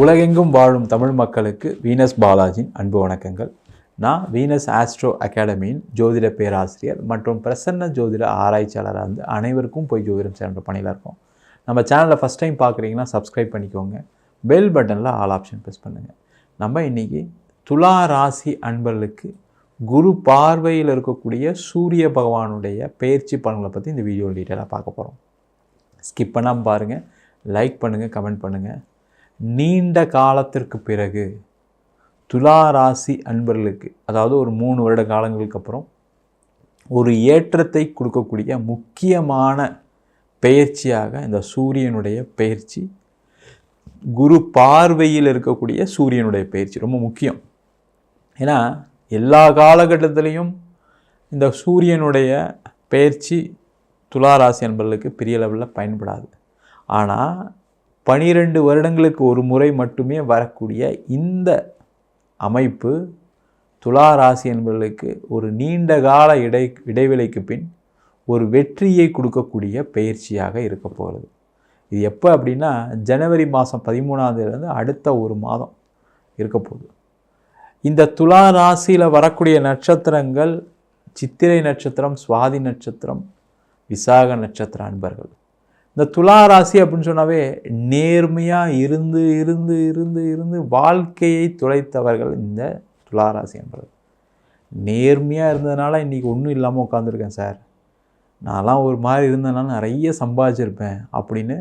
உலகெங்கும் வாழும் தமிழ் மக்களுக்கு வீனஸ் பாலாஜியின் அன்பு வணக்கங்கள். நான் வீனஸ் ஆஸ்ட்ரோ அகாடமியின் ஜோதிட பேராசிரியர் மற்றும் பிரசன்ன ஜோதிட ஆராய்ச்சியாளராக இருந்து அனைவருக்கும் போய் ஜோதிடம் சேர்ந்த பணியில் இருக்கோம். நம்ம சேனலை ஃபஸ்ட் டைம் பார்க்குறீங்கன்னா சப்ஸ்கிரைப் பண்ணிக்கோங்க. பெல் பட்டனில் ஆல் ஆப்ஷன் ப்ரெஸ் பண்ணுங்கள் நம்ம இன்றைக்கி துலா ராசி அன்பர்களுக்கு குரு பார்வையில் இருக்கக்கூடிய சூரிய பகவானுடைய பயிற்சி பலன்களை பற்றி இந்த வீடியோ டீட்டெயிலாக பார்க்க போகிறோம் ஸ்கிப் பண்ணாமல் பாருங்கள் லைக் பண்ணுங்கள் கமெண்ட் பண்ணுங்கள் நீண்ட காலத்திற்கு பிறகு துலா ராசி அன்பர்களுக்கு அதாவது ஒரு மூணு வருட காலங்களுக்கு அப்புறம் ஒரு ஏற்றத்தை கொடுக்கக்கூடிய முக்கியமான பெயர்ச்சியாக இந்த சூரியனுடைய பெயர்ச்சி குரு பார்வையில் இருக்கக்கூடிய சூரியனுடைய பயிற்சி ரொம்ப முக்கியம். ஏன்னா எல்லா காலகட்டத்திலையும் இந்த சூரியனுடைய பயிற்சி துலா ராசி அன்பர்களுக்கு பெரிய லெவலில் பயன்படாது. ஆனால் பனிரெண்டு வருடங்களுக்கு ஒரு முறை மட்டுமே வரக்கூடிய இந்த அமைப்பு துலா ராசி என்பவர்களுக்கு ஒரு நீண்ட கால இடை இடைவெளிக்கு பின் ஒரு வெற்றியை கொடுக்கக்கூடிய பயிற்சியாக இருக்க போகிறது. இது எப்போ அப்படின்னா ஜனவரி மாதம் பதிமூணாந்தேதியிலேருந்து அடுத்த ஒரு மாதம் இருக்க போகுது. இந்த துலா ராசியில் வரக்கூடிய நட்சத்திரங்கள் சித்திரை நட்சத்திரம் சுவாதி நட்சத்திரம் விசாக நட்சத்திர அன்பர்கள். இந்த துலா ராசி அப்படின்னு சொன்னாவே நேர்மையாக இருந்து இருந்து இருந்து இருந்து வாழ்க்கையை துளைத்தவர்கள் இந்த துலா ராசி என்பது. நேர்மையாக இருந்ததுனால இன்றைக்கி ஒன்றும் இல்லாமல் உட்காந்துருக்கேன் சார். நான்லாம் ஒரு மாதிரி இருந்ததுனால நிறைய சம்பாதிச்சிருப்பேன் அப்படின்னு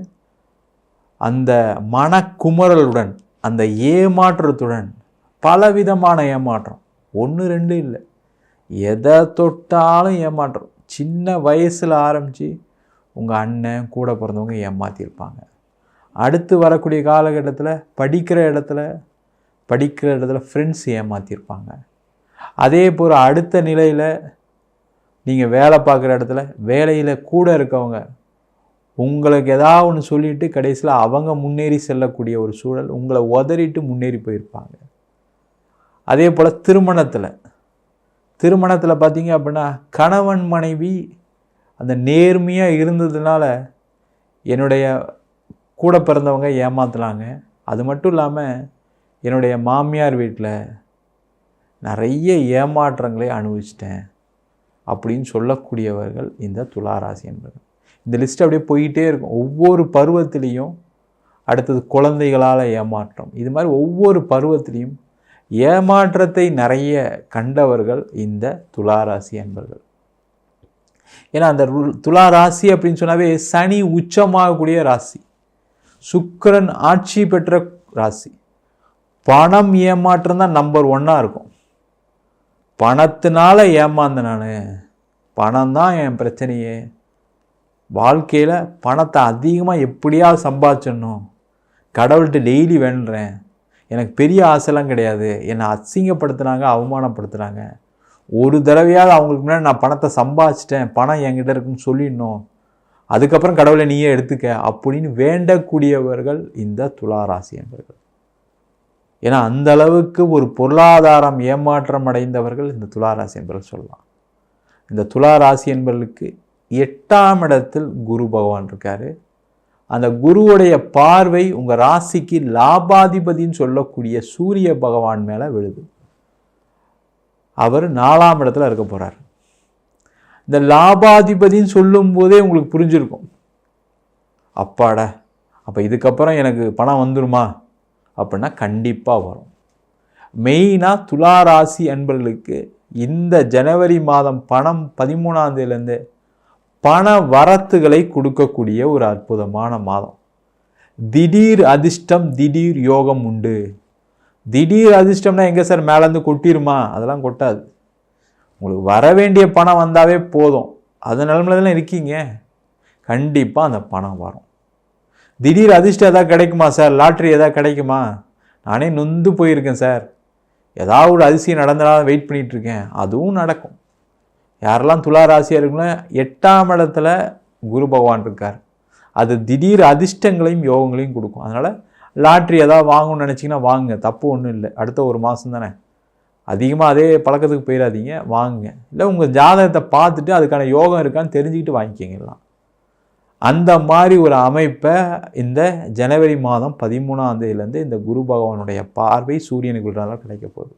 அந்த மனக்குமரலுடன் அந்த ஏமாற்றத்துடன் பலவிதமான ஏமாற்றம். ஒன்று ரெண்டு இல்லை. எதை தொட்டாலும் ஏமாற்றம். சின்ன வயசில் ஆரம்பித்து உங்கள் அண்ணன் கூட பிறந்தவங்க ஏமாற்றிருப்பாங்க அடுத்து வரக்கூடிய காலகட்டத்தில் படிக்கிற இடத்துல படிக்கிற இடத்துல ஃப்ரெண்ட்ஸ் ஏமாற்றிருப்பாங்க அதே போல் அடுத்த நிலையில் நீங்கள் வேலை பார்க்குற இடத்துல வேலையில் கூட இருக்கவங்க உங்களுக்கு ஏதாவது ஒன்று சொல்லிவிட்டு கடைசியில் அவங்க முன்னேறி செல்லக்கூடிய ஒரு சூழல் உங்களை உதறிட்டு முன்னேறி போயிருப்பாங்க. அதே போல் திருமணத்தில் திருமணத்தில் பார்த்தீங்க அப்படின்னா கணவன் மனைவி அந்த நேர்மையாக இருந்ததுனால என்னுடைய கூட பிறந்தவங்க ஏமாத்துனாங்க. அது மட்டும் இல்லாமல் என்னுடைய மாமியார் வீட்டில் நிறைய ஏமாற்றங்களை அனுபவிச்சிட்டேன். அப்படின்னு சொல்லக்கூடியவர்கள் இந்த துளாராசி என்பது இந்த லிஸ்ட் அப்படியே போயிட்டே இருக்கும். ஒவ்வொரு பருவத்திலையும் அடுத்தது குழந்தைகளால் ஏமாற்றம். இது மாதிரி ஒவ்வொரு பருவத்திலையும் ஏமாற்றத்தை நிறைய கண்டவர்கள் இந்த துளாராசி என்பர்கள். ஏன்னா அந்த துலா ராசி அப்படின்னு சொன்னாவே சனி உச்சமாகக்கூடிய ராசி. சுக்கரன் ஆட்சி பெற்ற ராசி. பணம் ஏமாற்றம் தான் நம்பர் ஒன்னாக இருக்கும். பணத்தினால ஏமாந்தேன் நான். பணம் தான் என் பிரச்சனையே. வாழ்க்கையில் பணத்தை அதிகமாக எப்படியாவது சம்பாதிச்சிடணும். கடவுள்கிட்ட டெய்லி வேண்டுறேன். எனக்கு பெரிய ஆசைலாம் கிடையாது. என்னை அசிங்கப்படுத்துனாங்க அவமானப்படுத்துனாங்க ஒரு தடவையாவது அவங்களுக்கு முன்னாடி நான் பணத்தை சம்பாதிச்சிட்டேன் பணம் என்கிட்ட இருக்குன்னு சொல்லிடணும். அதுக்கப்புறம் கடவுளை நீயே எடுத்துக்க அப்படின்னு வேண்டக்கூடியவர்கள் இந்த துளாராசி என்பர்கள். ஏன்னா அந்த அளவுக்கு ஒரு பொருளாதாரம் ஏமாற்றம் அடைந்தவர்கள் இந்த துளாராசி என்பர்கள் சொல்லலாம். இந்த துளாராசி என்பர்களுக்கு எட்டாம் இடத்தில் குரு பகவான் இருக்கார். அந்த குருவுடைய பார்வை உங்கள் ராசிக்கு லாபாதிபதின்னு சொல்லக்கூடிய சூரிய பகவான் மேலே விழுது. அவர் நாலாம் இடத்துல இருக்க போகிறார் இந்த லாபாதிபதின்னு சொல்லும் போதே உங்களுக்கு புரிஞ்சிருக்கும். அப்பாட அப்போ இதுக்கப்புறம் எனக்கு பணம் வந்துருமா? அப்படின்னா கண்டிப்பாக வரும். மெயினாக துலா ராசி அன்பர்களுக்கு இந்த ஜனவரி மாதம் பணம் பதிமூணாந்தேதியிலேருந்து பண வரத்துகளை கொடுக்கக்கூடிய ஒரு அற்புதமான மாதம். திடீர் அதிர்ஷ்டம் திடீர் யோகம் உண்டு. திடீர் அதிர்ஷ்டம்னா எங்கே சார் மேலேருந்து கொட்டிருமா? அதெல்லாம் கொட்டாது. உங்களுக்கு வர வேண்டிய பணம் வந்தாவே போதும். அது நிலமையில இருக்கீங்க? கண்டிப்பாக அந்த பணம் வரும். திடீர் அதிர்ஷ்டம் எதாவது கிடைக்குமா சார்? லாட்ரி எதாவது கிடைக்குமா? நானே நொந்து போயிருக்கேன் சார். ஏதாவது ஒரு அதிசயம் நடந்தனால வெயிட் பண்ணிகிட்ருக்கேன். அதுவும் நடக்கும். யாரெல்லாம் துலா ராசியாக இருக்குன்னா எட்டாம் இடத்துல குரு பகவான் இருக்கார். அது திடீர் அதிர்ஷ்டங்களையும் யோகங்களையும் கொடுக்கும். அதனால் லாட்ரி எதாவது வாங்கணும்னு நினச்சிங்கன்னா வாங்குங்க. தப்பு ஒன்றும் இல்லை. அடுத்த ஒரு மாதம் தானே. அதிகமாக அதே பழக்கத்துக்கு போயிடாதீங்க. வாங்குங்க. இல்லை உங்கள் ஜாதகத்தை பார்த்துட்டு அதுக்கான யோகம் இருக்கான்னு தெரிஞ்சுக்கிட்டு வாங்கிக்கிங்கலாம் அந்த மாதிரி ஒரு அமைப்பை இந்த ஜனவரி மாதம் பதிமூணாம் தேதியிலேருந்து இந்த குரு பகவானுடைய பார்வை சூரியனுக்குள்ளால கிடைக்க போகுது.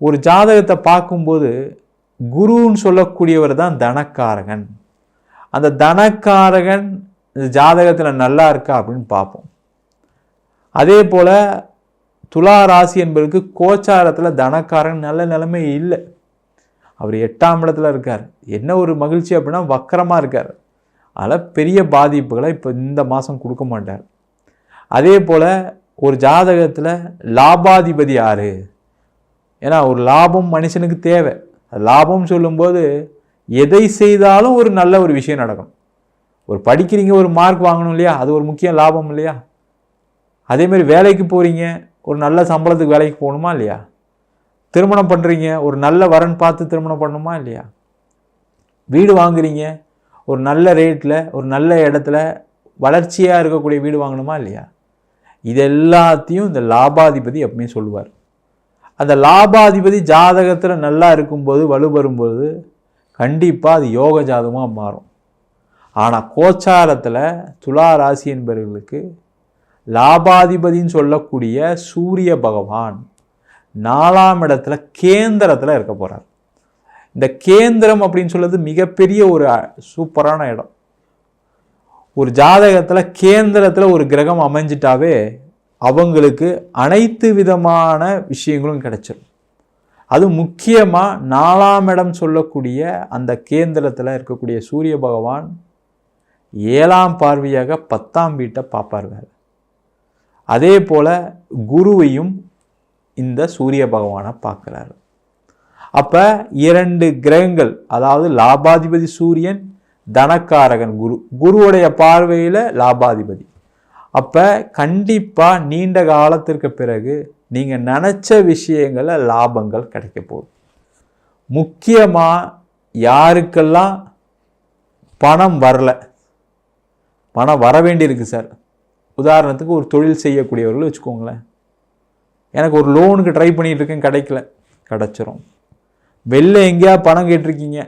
ஒரு ஜாதகத்தை பார்க்கும்போது குருன்னு சொல்லக்கூடியவர் தான் தனக்காரகன். அந்த தனக்காரகன் இந்த ஜாதகத்தில் நல்லா இருக்கா அப்படின்னு பார்ப்போம். அதே போல் துலா ராசி என்பதற்கு கோச்சாரத்தில் தனக்காரன் நல்ல நிலைமை இல்லை. அவர் எட்டாம் இடத்துல இருக்கார். என்ன ஒரு மகிழ்ச்சி அப்படின்னா வக்கரமாக இருக்கார். அதில் பெரிய பாதிப்புகளை இப்போ இந்த மாதம் கொடுக்க மாட்டார். அதே போல் ஒரு ஜாதகத்தில் லாபாதிபதி யார்? ஏன்னா ஒரு லாபம் மனுஷனுக்கு தேவை. லாபம் சொல்லும்போது எதை செய்தாலும் ஒரு நல்ல ஒரு விஷயம் நடக்கும். ஒரு படிக்கிறீங்க ஒரு மார்க் வாங்கணும் இல்லையா? அது ஒரு முக்கிய லாபம் இல்லையா? அதேமாரி வேலைக்கு போகிறீங்க ஒரு நல்ல சம்பளத்துக்கு வேலைக்கு போகணுமா இல்லையா? திருமணம் பண்ணுறீங்க ஒரு நல்ல வரன் பார்த்து திருமணம் பண்ணணுமா இல்லையா? வீடு வாங்குறீங்க ஒரு நல்ல ரேட்டில் ஒரு நல்ல இடத்துல வளர்ச்சியாக இருக்கக்கூடிய வீடு வாங்கணுமா இல்லையா? இது எல்லாத்தையும் இந்த லாபாதிபதி எப்பவுமே சொல்லுவார். அந்த லாபாதிபதி ஜாதகத்தில் நல்லா இருக்கும்போது வலுவரும்போது கண்டிப்பாக அது யோக ஜாதகமாக மாறும். ஆனால் கோச்சாரத்தில் துலா ராசி என்பவர்களுக்கு லாபாதிபதின்னு சொல்லக்கூடிய சூரிய பகவான் நாலாம் இடத்துல கேந்திரத்தில் இருக்க போகிறார் இந்த கேந்திரம் அப்படின்னு சொல்லுறது மிகப்பெரிய ஒரு சூப்பரான இடம். ஒரு ஜாதகத்தில் கேந்திரத்தில் ஒரு கிரகம் அமைஞ்சிட்டாவே அவங்களுக்கு அனைத்து விதமான விஷயங்களும் கிடைச்சிடும் அது முக்கியமாக நாலாம் இடம் சொல்லக்கூடிய அந்த கேந்திரத்தில் இருக்கக்கூடிய சூரிய பகவான் ஏழாம் பார்வையாக பத்தாம் வீட்டை பார்ப்பார் வேறு. அதே போல் குருவையும் இந்த சூரிய பகவானை பார்க்குறாரு. அப்போ இரண்டு கிரகங்கள் அதாவது லாபாதிபதி சூரியன் தனக்காரகன் குரு குருவுடைய பார்வையில் லாபாதிபதி. அப்போ கண்டிப்பாக நீண்ட காலத்திற்கு பிறகு நீங்கள் நினச்ச விஷயங்களில் லாபங்கள் கிடைக்க போகுது. முக்கியமாக யாருக்கெல்லாம் பணம் வரல பணம் வர வேண்டியிருக்கு சார். உதாரணத்துக்கு ஒரு தொழில் செய்யக்கூடியவர்கள் வச்சுக்கோங்களேன். எனக்கு ஒரு லோனுக்கு ட்ரை பண்ணிகிட்டு இருக்கேன் கிடைக்கல. கிடச்சிரும். வெளில எங்கேயா பணம் கேட்டிருக்கீங்க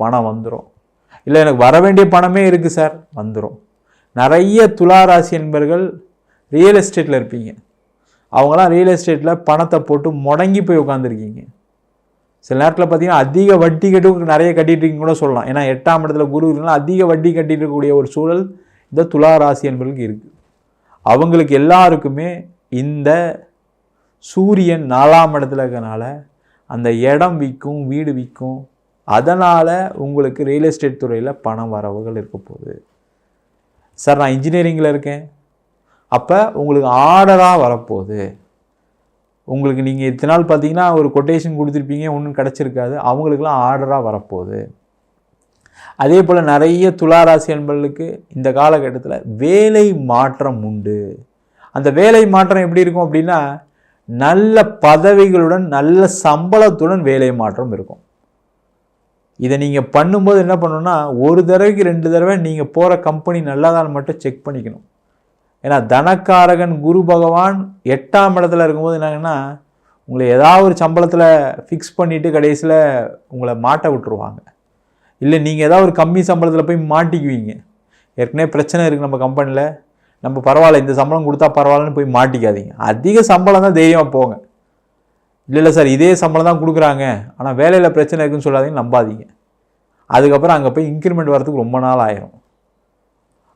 பணம் வந்துடும் இல்லை எனக்கு வர வேண்டிய பணமே இருக்குது சார். வந்துடும் நிறைய துளாராசி என்பர்கள் ரியல் எஸ்டேட்டில் இருப்பீங்க. அவங்களாம் ரியல் எஸ்டேட்டில் பணத்தை போட்டு முடங்கி போய் உட்காந்துருக்கீங்க சில நேரத்தில் பார்த்தீங்கன்னா அதிக வட்டி கட்டு நிறைய கட்டிட்டு இருக்கீங்க கூட சொல்லலாம். ஏன்னா எட்டாம் இடத்துல குரு அதிக வட்டி கட்டிட்டு இருக்கக்கூடிய ஒரு சூழல் இந்த துலா ராசி என்பர்களுக்கு இருக்குது அவங்களுக்கு எல்லாருக்குமே இந்த சூரியன் நாலாம் இடத்துல இருக்கனால அந்த இடம் விற்கும் வீடு விற்கும் அதனால் உங்களுக்கு ரியல் எஸ்டேட் துறையில் பணம் வரவுகள் இருக்க போகுது. சார் நான் இன்ஜினியரிங்கில் இருக்கேன். அப்போ உங்களுக்கு ஆர்டராக வரப்போகுது. உங்களுக்கு நீங்கள் இத்தனை நாள் பார்த்தீங்கன்னா ஒரு கொட்டேஷன் கொடுத்துருப்பீங்க ஒன்றும் கிடச்சிருக்காது. அவங்களுக்குலாம் ஆர்டராக வரப்போகுது. அதே போல் நிறைய துளாராசி அன்பர்களுக்கு இந்த காலகட்டத்தில் வேலை மாற்றம் உண்டு. அந்த வேலை மாற்றம் எப்படி இருக்கும் அப்படின்னா நல்ல பதவிகளுடன் நல்ல சம்பளத்துடன் வேலை மாற்றம் இருக்கும். இதை நீங்கள் பண்ணும்போது என்ன பண்ணணும்னா ஒரு தடவைக்கு ரெண்டு தடவை நீங்கள் போகிற கம்பெனி நல்லதான் மட்டும் செக் பண்ணிக்கணும். ஏன்னா தனக்காரகன் குரு பகவான் எட்டாம் இடத்துல இருக்கும்போது என்னங்கன்னா உங்களை ஏதாவது ஒரு சம்பளத்தில் ஃபிக்ஸ் பண்ணிவிட்டு கடைசியில் உங்களை மாட்ட விட்டுருவாங்க. இல்லை நீங்கள் ஏதாவது ஒரு கம்மி சம்பளத்தில் போய் மாட்டிக்குவீங்க. ஏற்கனவே பிரச்சனை இருக்குது நம்ம கம்பெனியில் நம்ம பரவாயில்ல இந்த சம்பளம் கொடுத்தா பரவாயில்லன்னு போய் மாட்டிக்காதீங்க. அதிக சம்பளம் தான் தைரியமாக போங்க. இல்லை இல்லை சார் இதே சம்பளம் தான் கொடுக்குறாங்க. ஆனால் வேலையில் பிரச்சனை இருக்குன்னு சொல்லாதீங்க நம்பாதீங்க. அதுக்கப்புறம் அங்கே போய் இன்க்ரிமெண்ட் வரதுக்கு ரொம்ப நாள் ஆயிரும்.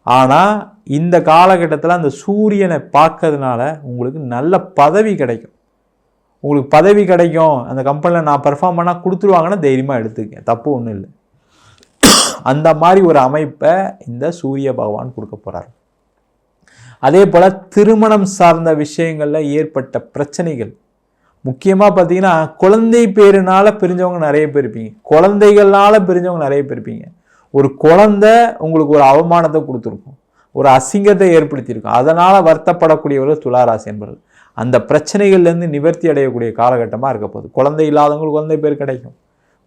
ஆனால் இந்த காலகட்டத்தில் அந்த சூரியனை பார்க்கறதுனால உங்களுக்கு நல்ல பதவி கிடைக்கும். உங்களுக்கு பதவி கிடைக்கும். அந்த கம்பெனியில் நான் பர்ஃபார்ம் பண்ணால் கொடுத்துருவாங்கன்னா தைரியமாக எடுத்துக்கேன் தப்பு ஒன்றும் இல்லை. அந்த மாதிரி ஒரு அமைப்பை இந்த சூரிய பகவான் கொடுக்க போகிறார் அதே போல் திருமணம் சார்ந்த விஷயங்களில் ஏற்பட்ட பிரச்சனைகள். முக்கியமாக பார்த்தீங்கன்னா குழந்தை பேருனால் பிரிஞ்சவங்க நிறைய பேர் இருப்பீங்க. குழந்தைகள்னால பிரிஞ்சவங்க நிறைய பேர் இருப்பீங்க. ஒரு குழந்தை உங்களுக்கு ஒரு அவமானத்தை கொடுத்துருக்கும். ஒரு அசிங்கத்தை ஏற்படுத்தியிருக்கும். அதனால் வருத்தப்படக்கூடியவர்கள் துளாராசி என்பவர்கள் அந்த பிரச்சனைகள்லேருந்து நிவர்த்தி அடையக்கூடிய காலகட்டமாக இருக்க போகுது. குழந்தை இல்லாதவங்களுக்கு குழந்தை பேர் கிடைக்கும்.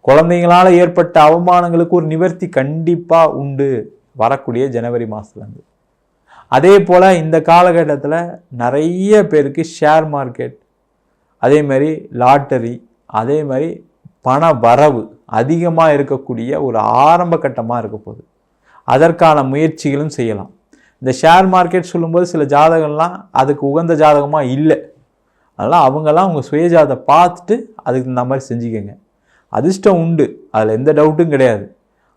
குழந்தைங்களால் ஏற்பட்ட அவமானங்களுக்கு ஒரு நிவர்த்தி கண்டிப்பாக உண்டு. வரக்கூடிய ஜனவரி மாதத்துலேருந்து அதே போல் இந்த காலகட்டத்தில் நிறைய பேருக்கு ஷேர் மார்க்கெட் அதே மாதிரி லாட்டரி அதே மாதிரி பண வரவு அதிகமாக இருக்கக்கூடிய ஒரு ஆரம்ப கட்டமாக இருக்க போகுது. அதற்கான முயற்சிகளும் செய்யலாம். இந்த ஷேர் மார்க்கெட் சொல்லும்போது சில ஜாதகம்லாம் அதுக்கு உகந்த ஜாதகமாக இல்லை. அதனால் அவங்கெல்லாம் உங்கள் சுயஜாதை பார்த்துட்டு அதுக்கு இந்த மாதிரி செஞ்சுக்கோங்க. அதிர்ஷ்டம் உண்டு. அதில் எந்த டவுட்டும் கிடையாது.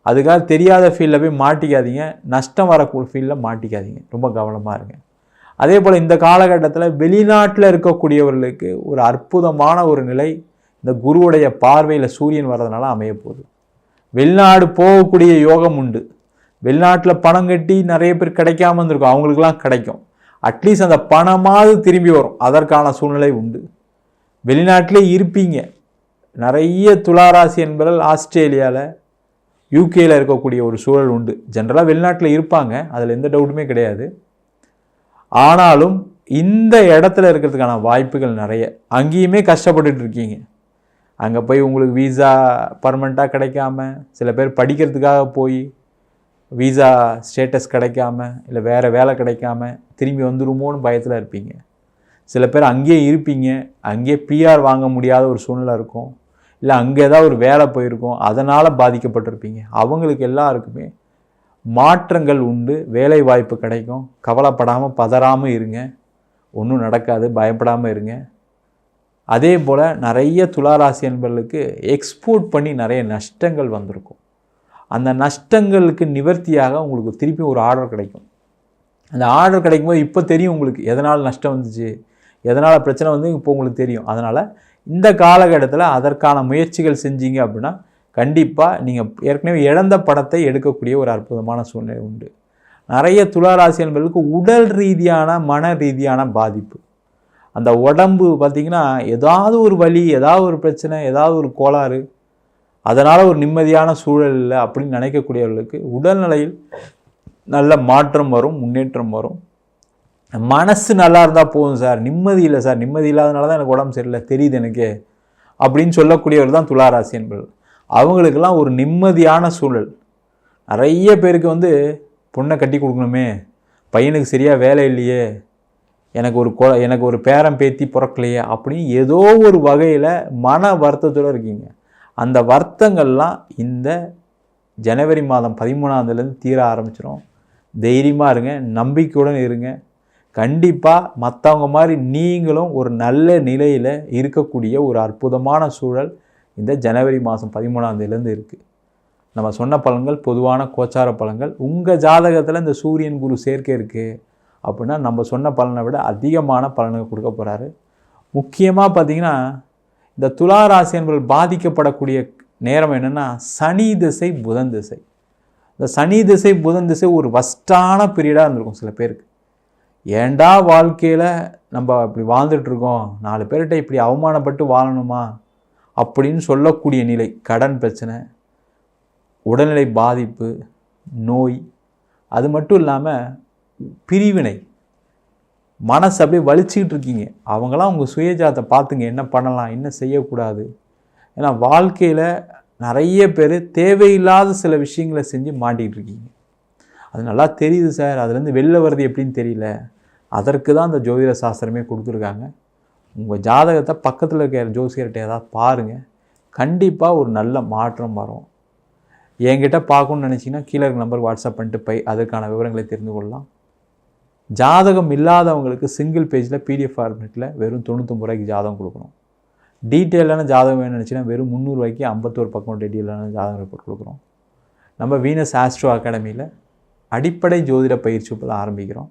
அதுக்காக தெரியாத ஃபீல்டில் போய் மாட்டிக்காதீங்க. நஷ்டம் வரக்கூடிய ஃபீல்டில் மாட்டிக்காதீங்க. ரொம்ப கவனமாக இருங்க. அதே போல் இந்த காலகட்டத்தில் வெளிநாட்டில் இருக்கக்கூடியவர்களுக்கு ஒரு அற்புதமான ஒரு நிலை இந்த குருவுடைய பார்வையில் சூரியன் வர்றதுனால அமைய போகுது. வெளிநாடு போகக்கூடிய யோகம் உண்டு. வெளிநாட்டில் பணம் கட்டி நிறைய பேர் கிடைக்காம இருந்திருக்கும். அவங்களுக்குலாம் கிடைக்கும். அட்லீஸ்ட் அந்த பணமாவது திரும்பி வரும். அதற்கான சூழ்நிலை உண்டு. வெளிநாட்டிலே இருப்பீங்க. நிறைய துளாராசி என்பதால் ஆஸ்திரேலியாவில் யூகேயில் இருக்கக்கூடிய ஒரு சூழல் உண்டு. ஜென்ரலாக வெளிநாட்டில் இருப்பாங்க. அதில் எந்த டவுட்டுமே கிடையாது. ஆனாலும் இந்த இடத்துல இருக்கிறதுக்கான வாய்ப்புகள் நிறைய. அங்கேயுமே கஷ்டப்பட்டுட்டு இருக்கீங்க. அங்கே போய் உங்களுக்கு வீசா பர்மனெண்ட்டாக கிடைக்காம சில பேர் படிக்கிறதுக்காக போய் வீசா ஸ்டேட்டஸ் கிடைக்காம இல்லை வேறு வேலை கிடைக்காம திரும்பி வந்துடுமோன்னு பயத்தில் இருப்பீங்க. சில பேர் அங்கேயே இருப்பீங்க. அங்கேயே பிஆர் வாங்க முடியாத ஒரு சூழ்நிலை இருக்கும். இல்லை அங்கே ஏதாவது ஒரு வேலை போயிருக்கும் அதனால் பாதிக்கப்பட்டிருப்பீங்க. அவங்களுக்கு எல்லாருக்குமே மாற்றங்கள் உண்டு வேலை வாய்ப்பு கிடைக்கும். கவலைப்படாமல் பதறாமல் இருங்க. ஒன்றும் நடக்காது பயப்படாமல் இருங்க. அதே போல் நிறைய துளாராசி என்பர்களுக்கு எக்ஸ்போர்ட் பண்ணி நிறைய நஷ்டங்கள் வந்திருக்கும். அந்த நஷ்டங்களுக்கு நிவர்த்தியாக உங்களுக்கு திருப்பி ஒரு ஆர்டர் கிடைக்கும். அந்த ஆர்டர் கிடைக்கும்போது இப்போ தெரியும் உங்களுக்கு எதனால் நஷ்டம் வந்துச்சு எதனால் பிரச்சனை வந்து இப்போ உங்களுக்கு தெரியும். அதனால் இந்த காலகட்டத்தில் அதற்கான முயற்சிகள் செஞ்சீங்க அப்படின்னா கண்டிப்பாக நீங்கள் ஏற்கனவே இழந்த படத்தை எடுக்கக்கூடிய ஒரு அற்புதமான சூழ்நிலை உண்டு. நிறைய துளாராசி என்பதற்கு உடல் ரீதியான மன ரீதியான பாதிப்பு. அந்த உடம்பு பார்த்திங்கன்னா ஏதாவது ஒரு வலி ஏதாவது ஒரு பிரச்சனை ஏதாவது ஒரு கோளாறு அதனால் ஒரு நிம்மதியான சூழல் இல்லை அப்படின்னு நினைக்கக்கூடியவர்களுக்கு உடல்நிலையில் நல்ல மாற்றம் வரும் முன்னேற்றம் வரும். மனசு நல்லா இருந்தால் போதும் சார். நிம்மதி இல்லை சார். நிம்மதி இல்லாதனால தான் எனக்கு உடம்பு சரியில்லை. தெரியுது எனக்கு. அப்படின்னு சொல்லக்கூடியவர் தான் துளாராசி என்பது அவங்களுக்கெல்லாம் ஒரு நிம்மதியான சூழல். நிறைய பேருக்கு வந்து பொண்ணை கட்டி கொடுக்கணுமே. பையனுக்கு சரியாக வேலை இல்லையே. எனக்கு ஒரு கொ எனக்கு ஒரு பேரம் பேத்தி பிறக்கலையே அப்படின்னு ஏதோ ஒரு வகையில் மன வருத்தத்தோடு இருக்கீங்க. அந்த வருத்தங்கள்லாம் இந்த ஜனவரி மாதம் பதிமூணாந்தேலேருந்து தீர ஆரம்பிச்சிடும் தைரியமாக இருங்க. நம்பிக்கையுடன் இருங்க. கண்டிப்பாக மற்றவங்க மாதிரி நீங்களும் ஒரு நல்ல நிலையில் இருக்கக்கூடிய ஒரு அற்புதமான சூழல் இந்த ஜனவரி மாதம் பதிமூணாந்தேதியிலேருந்து இருக்குது நம்ம சொன்ன பலன்கள் பொதுவான கோச்சார பலன்கள் உங்கள் ஜாதகத்தில் இந்த சூரியன் குரு சேர்க்கை இருக்குது அப்படின்னா நம்ம சொன்ன பலனை விட அதிகமான பலன்கள் கொடுக்க போகிறாரு முக்கியமாக பார்த்திங்கன்னா இந்த துலா ராசி என்பவர்கள் பாதிக்கப்படக்கூடிய நேரம் என்னென்னா சனி திசை புதன் திசை. இந்த சனி திசை புதன் திசை ஒரு வஸ்டான பீரியடாக இருந்திருக்கும் சில பேருக்கு. ஏண்டா வாழ்க்கையில் நம்ம இப்படி வாழ்ந்துட்டுருக்கோம்? நாலு பேர்கிட்ட இப்படி அவமானப்பட்டு வாழணுமா? அப்படின்னு சொல்லக்கூடிய நிலை கடன் பிரச்சனை உடல்நிலை பாதிப்பு நோய் அது மட்டும் இல்லாமல் பிரிவினை. மனசு அப்படியே வலிச்சுக்கிட்டு இருக்கீங்க. அவங்களாம் உங்கள் சுயஜாத்தை பார்த்துங்க. என்ன பண்ணலாம்? என்ன செய்யக்கூடாது? ஏன்னா வாழ்க்கையில் நிறைய பேர் தேவையில்லாத சில விஷயங்களை செஞ்சு மாட்டிகிட்டு இருக்கீங்க. அது நல்லா தெரியுது சார். அதுலேருந்து வெளில வர்றது எப்படின்னு தெரியல. அதற்கு தான் அந்த ஜோதிட சாஸ்திரமே கொடுத்துருக்காங்க. உங்கள் ஜாதகத்தை பக்கத்தில் இருக்கிற ஜோசியர்கிட்ட ஏதாவது பாருங்கள் கண்டிப்பாக ஒரு நல்ல மாற்றம் வரும். என்கிட்ட பார்க்கணுன்னு நினச்சிங்கன்னா கீழே இருக்க நம்பருக்கு வாட்ஸ்அப் பண்ணிட்டு போய் அதற்கான விவரங்களை தெரிந்து கொள்ளலாம். ஜாதகம் இல்லாதவங்களுக்கு சிங்கிள் பேஜில் பிடிஎஃப் ஃபார்மேட்டில் வெறும் தொண்ணூத்தொம்பது ரூபாய்க்கு ஜாதகம் கொடுக்கணும். டீட்டெயிலான ஜாதகம் வேணும்னு நினச்சிங்கன்னா வெறும் முந்நூறுவாய்க்கு ஐம்பத்தோரு பக்கம் டீட்டெயிலான ஜாதகம் ரிப்போர்ட் கொடுக்குறோம் நம்ம வீனஸ் ஆஸ்ட்ரோ அகாடமியில் அடிப்படை ஜோதிட பயிற்சி ஆரம்பிக்கிறோம்.